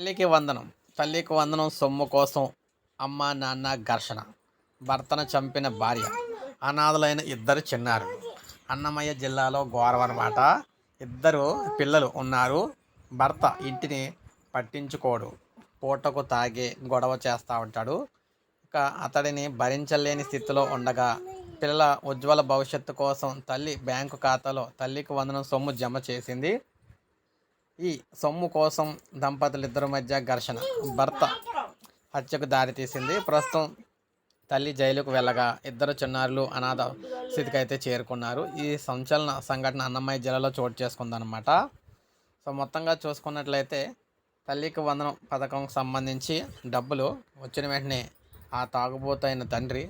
తల్లికి వందనం. తల్లికి వందనం సొమ్ము కోసం అమ్మ నాన్న ఘర్షణ. భర్తను చంపిన భార్య. అనాథలైన ఇద్దరు చిన్నారు. అన్నమయ్య జిల్లాలో ఘోరమన్నమాట ఇద్దరు పిల్లలు ఉన్నారు. భర్త ఇంటిని పట్టించుకోడు. పూటకు తాగి గొడవ చేస్తూ ఉంటాడు. ఇక అతడిని భరించలేని స్థితిలో ఉండగా పిల్లల ఉజ్వల భవిష్యత్తు కోసం తల్లి బ్యాంకు ఖాతాలో తల్లికి వందనం సొమ్ము జమ చేసింది. ఈ సొమ్ము కోసం దంపతులు ఇద్దరి మధ్య ఘర్షణ. భర్త హత్యకు దారితీసింది ప్రస్తుతం తల్లి జైలుకు వెళ్ళగా ఇద్దరు చిన్నారులు అనాథ స్థితికి అయితే చేరుకున్నారు. ఈ సంచలన సంఘటన అన్నమయ్య జిల్లాలో చోటు చేసుకుందనమాట సో మొత్తంగా చూసుకున్నట్లయితే తల్లికి వందనం పథకం సంబంధించి డబ్బులు వచ్చిన వెంటనే ఆ తాగుబోతైన తండ్రి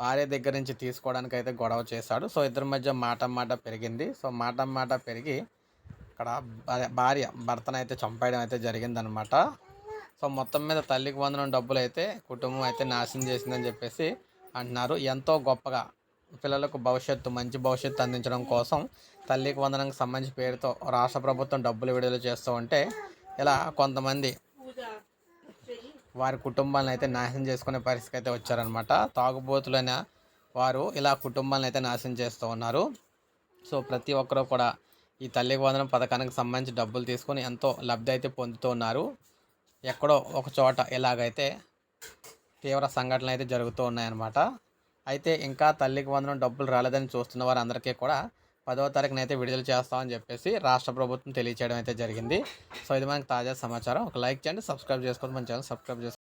భార్య దగ్గర నుంచి తీసుకోవడానికి అయితే గొడవ చేశాడు. సో ఇద్దరి మధ్య మాట మాట పెరిగింది. సో మాట మాట పెరిగి అక్కడ భార్య భార్య భర్తనైతే చంపేయడం అయితే జరిగిందనమాట సో మొత్తం మీద తల్లికి వందనం డబ్బులు అయితే కుటుంబం అయితే నాశనం చేసిందని చెప్పేసి అంటున్నారు. ఎంతో గొప్పగా పిల్లలకు భవిష్యత్తు మంచి భవిష్యత్తు అందించడం కోసం తల్లికి వందనంకి సంబంధించి పేరుతో రాష్ట్ర ప్రభుత్వం డబ్బులు విడుదల చేస్తూ ఉంటే ఇలా కొంతమంది వారి కుటుంబాలను అయితే నాశనం చేసుకునే పరిస్థితికి అయితే వచ్చారనమాట తాగుబోతులైన వారు ఇలా కుటుంబాలను అయితే నాశనం చేస్తూ ఉన్నారు. సో ప్రతి ఒక్కరూ కూడా ఈ తల్లికి వందనం పథకానికి సంబంధించి డబ్బులు తీసుకొని ఎంతో లబ్ధి అయితే పొందుతూ ఉన్నారు. ఎక్కడో ఒక చోట ఇలాగైతే తీవ్ర సంఘటనలు అయితే జరుగుతూ ఉన్నాయన్నమాట. అయితే ఇంకా తల్లికి వందనం డబ్బులు రాలేదని చూస్తున్న వారందరికీ కూడా పదవ తారీఖున అయితే విడుదల చేస్తామని చెప్పేసి రాష్ట్ర ప్రభుత్వం తెలియచేయడం అయితే జరిగింది. సో ఇది మనకి తాజా సమాచారం. ఒక లైక్ చేయండి సబ్స్క్రైబ్ చేసుకోండి మన ఛానల్ సబ్స్క్రైబ్ చేసుకోండి